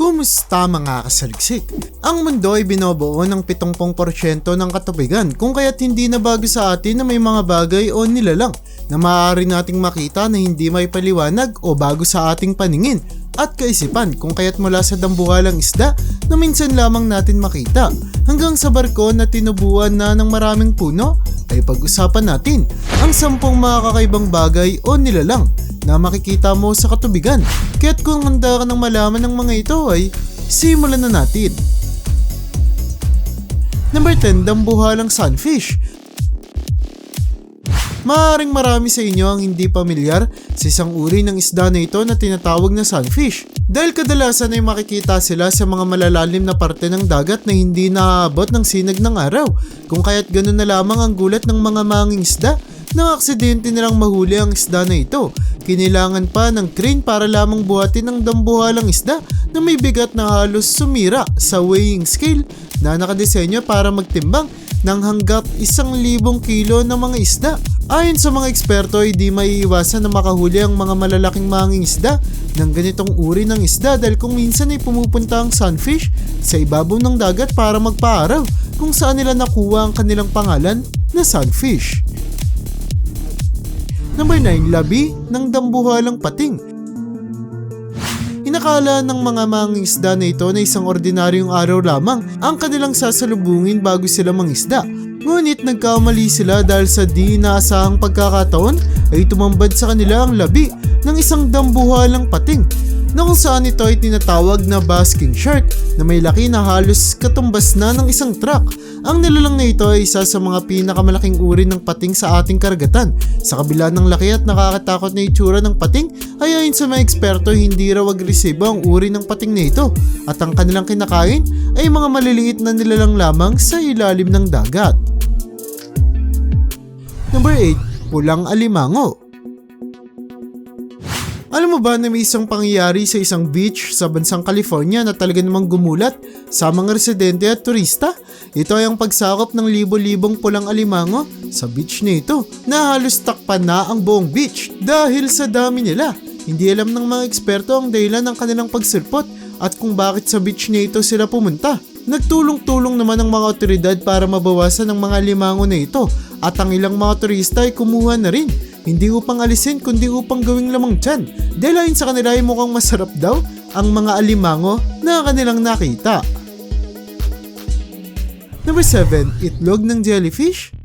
Kumusta mga kasaliksik? Ang mundo ay binobuo ng 70% ng katubigan kung kaya't hindi na bago sa atin na may mga bagay o nilalang na maaari nating makita na hindi may paliwanag o bago sa ating paningin at kaisipan kung kaya't mula sa dambuhalang isda na minsan lamang natin makita hanggang sa barko na tinubuan na ng maraming puno ay pag-usapan natin ang sampung mga kakaibang bagay o nilalang na makikita mo sa katubigan. Kaya't kung handa ka ng malaman ng mga ito ay simulan na natin. Number 10, dambuhalang sunfish. Maaring marami sa inyo ang hindi pamilyar sa isang uri ng isda na ito na tinatawag na sunfish. Dahil kadalasan ay makikita sila sa mga malalalim na parte ng dagat na hindi naaabot ng sinag ng araw. Kung kaya't ganun na lamang ang gulat ng mga manging isda na aksidente nilang mahuli ang isda na ito. Kinilangan pa ng crane para lamang buhatin ang dambuhalang isda na may bigat na halos sumira sa weighing scale na nakadesenyo para magtimbang ng hanggat isang libong kilo ng mga isda. Ayon sa mga eksperto ay di maiiwasan na makahuli ang mga malalaking manging isda ng ganitong uri ng isda dahil kung minsan ay pumupunta ang sunfish sa ibabaw ng dagat para magpaaraw kung saan nila nakuha ang kanilang pangalan na sunfish. Number 9, labi ng dambuhalang pating. Inakala ng mga mangingisda na ito na isang ordinaryong araw lamang ang kanilang sasalubungin bago sila mangisda. Ngunit nagkamali sila dahil sa di inaasahang pagkakataon ay tumambad sa kanila ang labi ng isang dambuhalang pating na kung saan ito ay tinatawag na basking shark na may laki na halos katumbas na ng isang truck. Ang nilalang na ito ay isa sa mga pinakamalaking uri ng pating sa ating karagatan. Sa kabila ng laki at nakakatakot na itsura ng pating, ay ayon sa mga eksperto hindi raw agresibo ang uri ng pating na ito at ang kanilang kinakain ay mga maliliit na nilalang lamang sa ilalim ng dagat. Number 8. Pulang alimango alam mo ba na may isang pangyayari sa isang beach sa bansang California na talaga namang gumulat sa mga residente at turista? Ito ay ang pagsakop ng libo-libong pulang alimango sa beach na ito na halos takpan na ang buong beach dahil sa dami nila. Hindi alam ng mga eksperto ang dahilan ng kanilang pagsilpot at kung bakit sa beach na ito sila pumunta. Nagtulong-tulong naman ang mga otoridad para mabawasan ang mga limango na ito at ang ilang mga turista ay kumuha na rin hindi upang alisin kundi upang gawing lamang tiyan. Dahil ayon sa kanila ay mukhang masarap daw ang mga alimango na kanilang nakita. Number 7. Itlog ng jellyfish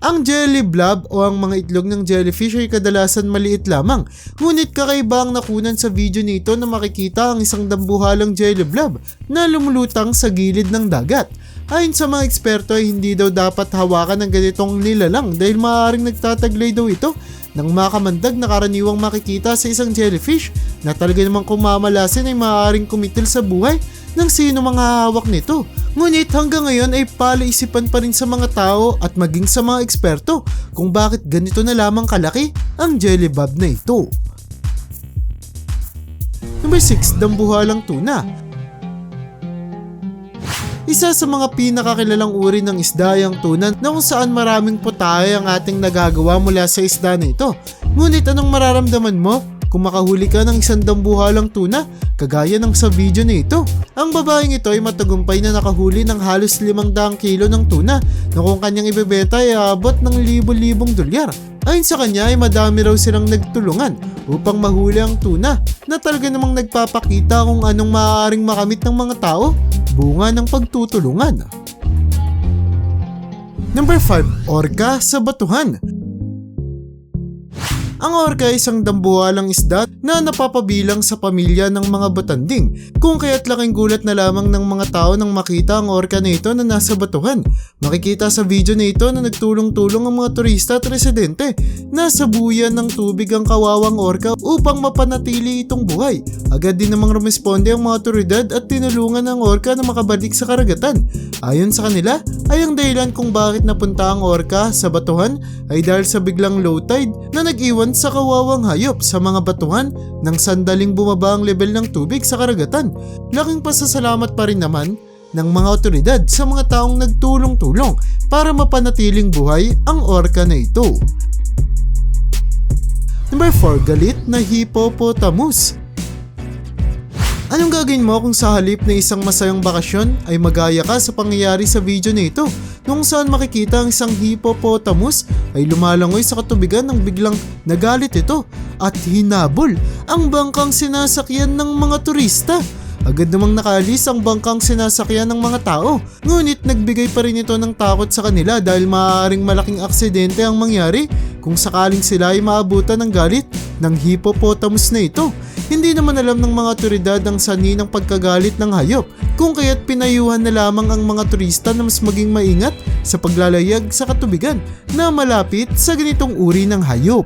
ang jelly blob o ang mga itlog ng jellyfish ay kadalasan maliit lamang. Ngunit kakaiba ang nakunan sa video nito na makikita ang isang dambuhalang jelly blob na lumulutang sa gilid ng dagat. Ayon sa mga eksperto ay hindi daw dapat hawakan ng ganitong nilalang dahil maaaring nagtataglay daw ito ng makamandag na karaniwang makikita sa isang jellyfish na talaga namang kumamalasin ay maaaring kumitil sa buhay ng sino mga hawak nito. Ngunit hanggang ngayon ay palaisipan pa rin sa mga tao at maging sa mga eksperto kung bakit ganito na lamang kalaki ang jelly bob na ito. Number 6, dambuhalang tuna. Isa sa mga pinakakilalang uri ng isda ay ang tuna na kung saan maraming putay ang ating nagagawa mula sa isda na ito. Ngunit anong mararamdaman mo kung makahuli ka ng isang dambuhalang tuna kagaya ng sa video na ito. Ang babaeng ito ay matagumpay na nakahuli ng halos 500 kilo ng tuna na kung kanyang ibebenta ay aabot ng libo-libong dolyar. Ayon sa kanya ay madami raw silang nagtulungan upang mahuli ang tuna na talaga namang nagpapakita kung anong maaaring makamit ng mga tao bunga ng pagtutulungan. Number 5. Orca sa batuhan ang orca ay isang dambuhalang isda na napapabilang sa pamilya ng mga batanding. Kung kaya't laking gulat na lamang ng mga tao nang makita ang orca na ito na nasa batuhan. Makikita sa video na ito na nagtulong-tulong ang mga turista at residente. Nasa buyan ng tubig ang kawawang orca upang mapanatili itong buhay. Agad din namang rumisponde ang mga otoridad at tinulungan ang orca na makabalik sa karagatan. Ayon sa kanila, ay ang dahilan kung bakit napunta ang orca sa batuhan ay dahil sa biglang low tide na nag-iwan sa kawawang hayop sa mga batuhan nang sandaling bumaba ang level ng tubig sa karagatan. Laking pasasalamat pa rin naman ng mga otoridad sa mga taong nagtulong-tulong para mapanatiling buhay ang orca na ito. Number 4, galit na hippopotamus. Anong gagawin mo kung sa halip na isang masayang bakasyon ay magaya ka sa pangyayari sa video na ito? Nung saan makikita ang isang hippopotamus ay lumalangoy sa katubigan nang biglang nagalit ito at hinabol ang bangkang sinasakyan ng mga turista. Agad namang nakaalis ang bangkang sinasakyan ng mga tao. Ngunit nagbigay pa rin ito ng takot sa kanila dahil maaaring malaking aksidente ang mangyari kung sakaling sila ay maabutan ng galit ng hippopotamus na ito. Hindi naman alam ng mga otoridad ang sani ng pagkagalit ng hayop kung kaya't pinayuhan na lamang ang mga turista na mas maging maingat sa paglalayag sa katubigan na malapit sa ganitong uri ng hayop.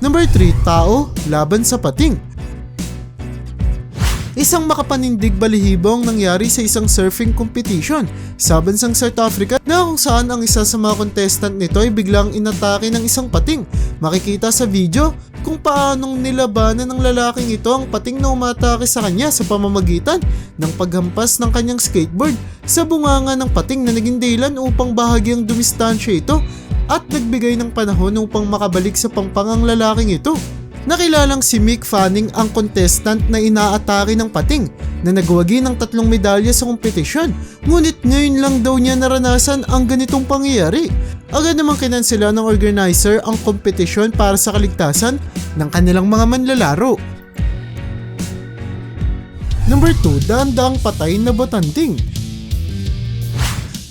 Number 3, tao laban sa pating. Isang makapanindig balihibong nangyari sa isang surfing competition sa bansang South Africa na kung saan ang isa sa mga contestant nito ay biglang inatake ng isang pating. Makikita sa video kung paanong nilabanan ng lalaking ito ang pating na umatake sa kanya sa pamamagitan ng paghampas ng kanyang skateboard sa bunganga ng pating na naging dahilan upang bahagyang dumistansya ito at nagbigay ng panahon upang makabalik sa pangpangang lalaking ito. Nakilalang si Mick Fanning ang contestant na inaatake ng pating na nagwagi ng tatlong medalya sa kompetisyon ngunit ngayon lang daw niya naranasan ang ganitong pangyayari. Agad namang kinansela ng organizer ang kompetisyon para sa kaligtasan ng kanilang mga manlalaro. Number 2, daang-daang patay na botanding.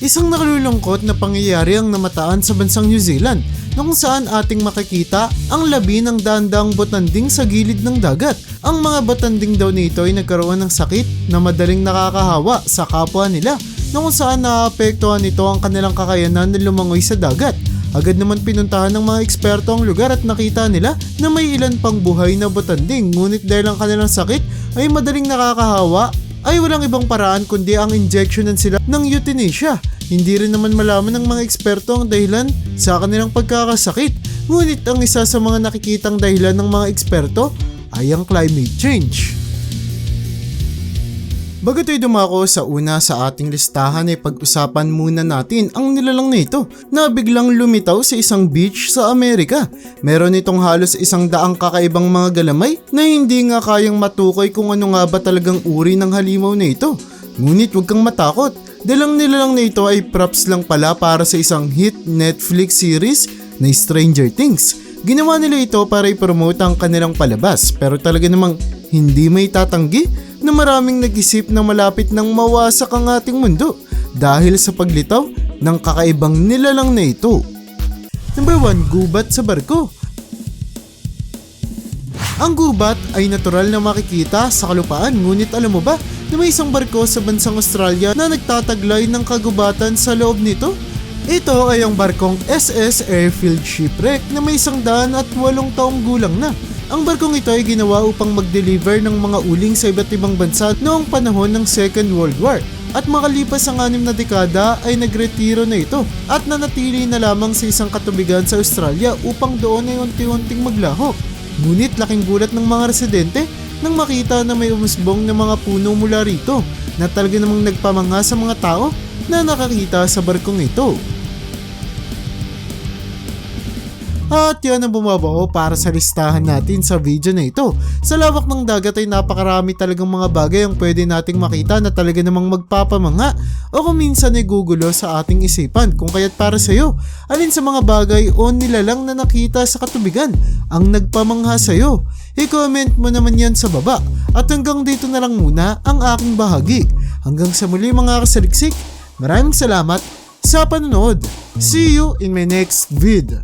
Isang nakalulungkot na pangyayari ang namataan sa bansang New Zealand na kung saan ating makikita ang labi ng dandang botanding sa gilid ng dagat. Ang mga botanding daw nito ay nagkaroon ng sakit na madaling nakakahawa sa kapwa nila na kung saan naapektuhan nito ang kanilang kakayanan na lumangoy sa dagat. Agad naman pinuntahan ng mga eksperto ang lugar at nakita nila na may ilan pang buhay na botanding ngunit dahil ang kanilang sakit ay madaling nakakahawa ay walang ibang paraan kundi ang injectionan sila ng euthanasia. Hindi rin naman malaman ng mga eksperto ang dahilan sa kanilang pagkakasakit. Ngunit ang isa sa mga nakikitang dahilan ng mga eksperto ay ang climate change. Bago tayo dumako sa una sa ating listahan ay pag-usapan muna natin ang nilalang na ito na biglang lumitaw sa isang beach sa Amerika. Meron itong halos isang daang kakaibang mga galamay na hindi nga kayang matukoy kung ano nga ba talagang uri ng halimaw na ito. Ngunit huwag kang matakot dahil ang nilalang na ito ay props lang pala para sa isang hit Netflix series na Stranger Things. Ginawa nila ito para i-promote ang kanilang palabas pero talaga namang hindi may tatanggi na maraming nag-isip na malapit nang mawasak ang ating mundo dahil sa paglitaw ng kakaibang nilalang na ito. Number 1, gubat sa barko. Ang gubat ay natural na makikita sa kalupaan ngunit alam mo ba na may isang barko sa bansang Australia na nagtataglay ng kagubatan sa loob nito? Ito ay ang barkong SS Airfield Shipwreck na may isang daan at walong taong gulang na. Ang barkong ito ay ginawa upang mag-deliver ng mga uling sa iba't ibang bansa noong panahon ng Second World War. At makalipas ang anim na dekada ay nagretiro na ito at nanatili na lamang sa isang katubigan sa Australia upang doon ay unti-unting maglaho. Ngunit laking gulat ng mga residente nang makita na may umusbong na mga puno mula rito na talaga namang nagpamangha sa mga tao na nakakita sa barkong ito. At yan ang bumabaho para sa listahan natin sa video na ito. Sa lawak ng dagat ay napakarami talagang mga bagay ang pwede nating makita na talaga namang magpapamanga o kung minsan ay gugulo sa ating isipan. Kung kaya't para sa iyo, alin sa mga bagay o nilalang na nakita sa katubigan ang nagpamangha sa iyo? I-comment mo naman yan sa baba. At hanggang dito na lang muna ang aking bahagi. Hanggang sa muli mga kasaliksik, maraming salamat sa panonood. See you in my next vid.